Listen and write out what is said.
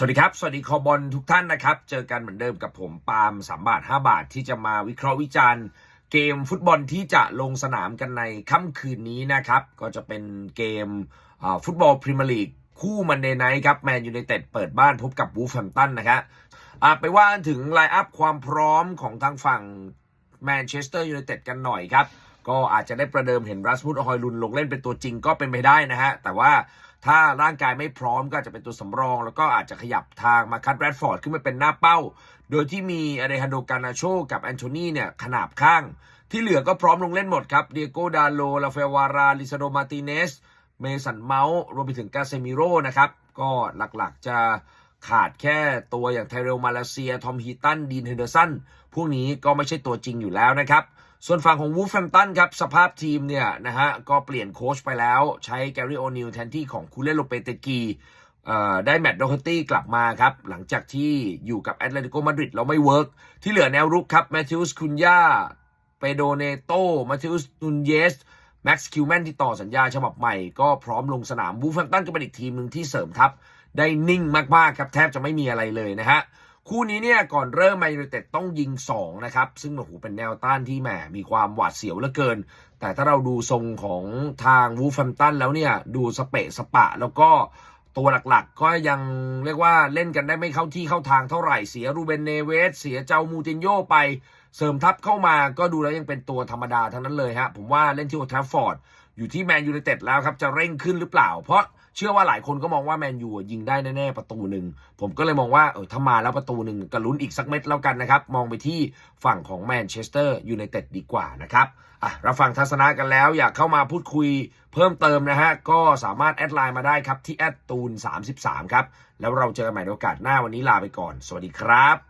สวัสดีครับ สวัสดีคอบอลทุกท่านนะครับ เจอกันเหมือนเดิมกับผมปาล์มสามบาท5บาทที่จะมาวิเคราะห์วิจารณ์ เกมฟุตบอลที่จะลงสนามกันในค่ำคืนนี้นะครับ ก็จะเป็นเกมฟุตบอลพรีเมียร์ลีกคู่มันเดย์ไนท์ครับแมนยูไนเต็ดเปิดบ้านพบกับวูฟแฮมตันนะครับไปว่าถึงไลน์อัพความพร้อมของทางฝั่งแมนเชสเตอร์ยูไนเต็ดกันหน่อยครับ ก็อาจจะได้ประเดิมเห็นรัสมุดฮอยลุนลงเล่นเป็นตัวจริงก็เป็นไปได้นะฮะแต่ว่า ถ้าร่างกายไม่พร้อมก็อาจจะเป็นตัวสำรอง แล้วก็อาจจะขยับทางมาคัดแรดฟอร์ดขึ้นมาเป็นหน้าเป้า โดยที่มีอเดฮันโดกานาโชกับแอนโทนีเนี่ยขนาบข้าง ที่เหลือก็พร้อมลงเล่นหมดครับเดียโกดาโลลาเฟลวาราลิซาโดมาติเนสเมสันเมาส์รวมไปถึงกาเซมิโร่นะครับ ก็หลักๆจะ ขาดแค่ตัวอย่างไทเรลมาเลเซีย ทอมฮีตัน ดีนเฮนเดอร์สัน พวกนี้ก็ไม่ใช่ตัวจริงอยู่แล้วนะครับ ส่วนฝั่งของวูฟแฟมตันครับ สภาพทีมเนี่ยนะฮะ ก็เปลี่ยนโค้ชไปแล้ว ใช้แกรี่โอนิลแทนที่ของคูเลโลเปเตกีได้แมตต์โดฮตตี้กลับมาครับ หลังจากที่อยู่กับแอตเลติโกมาดริดแล้วไม่เวิร์กที่เหลือแนวรุกครับแมทธิวส์คุนยาเปโดเนโตมาธิวส์นุนเยสแม็กซ์คิวแมนที่ต่อสัญญาฉบับใหม่ก็พร้อมลงสนามบูฟแฟมตันก็เป็นอีกทีมหนึ่งที่เสริมทัพ ได้นิ่งมากๆครับแทบจะไม่มีอะไรเลยนะฮะคู่นี้เนี่ยก่อนเริ่มแมนยูเต็ดต้องยิง 2 นะครับ ซึ่งโอ้โหเป็นแนวต้านที่แหมมีความหวาดเสียวเหลือเกิน แต่ถ้าเราดูทรงของทางวูฟแฟมตันแล้วเนี่ยดูสเปะสปะ แล้วก็ตัวหลักๆ ก็ยังเรียกว่าเล่นกันได้ไม่เข้าที่เข้าทางเท่าไหร่เสียรูเบนเนเวส เสียเจ้ามูตินโยไปเสริมทัพเข้ามาก็ดูแล้วยังเป็นตัวธรรมดาทั้งนั้นเลยฮะผมว่าเล่นที่โอทราฟฟอร์ดอยู่ที่แมนยูไนเต็ดแล้วครับจะเร่งขึ้นหรือเปล่า เพราะเชื่อว่าหลายคนก็มองว่าแมนยูยิงได้แน่ๆประตูหนึ่งผมก็เลยมองว่าเออถ้ามาแล้วประตูหนึ่งก็ลุ้นอีกสักเม็ดแล้วกันนะครับ มองไปที่ฝั่งของแมนเชสเตอร์ยูไนเต็ดดีกว่านะครับอะเราฟังทัศนะกันแล้วอยากเข้ามาพูดคุยเพิ่มเติมนะฮะ ก็สามารถแอดไลน์มาได้ครับที่แอดตูน33 ครับ แล้วเราเจอกันใหม่ในโอกาสหน้าวันนี้ลาไปก่อน สวัสดีครับ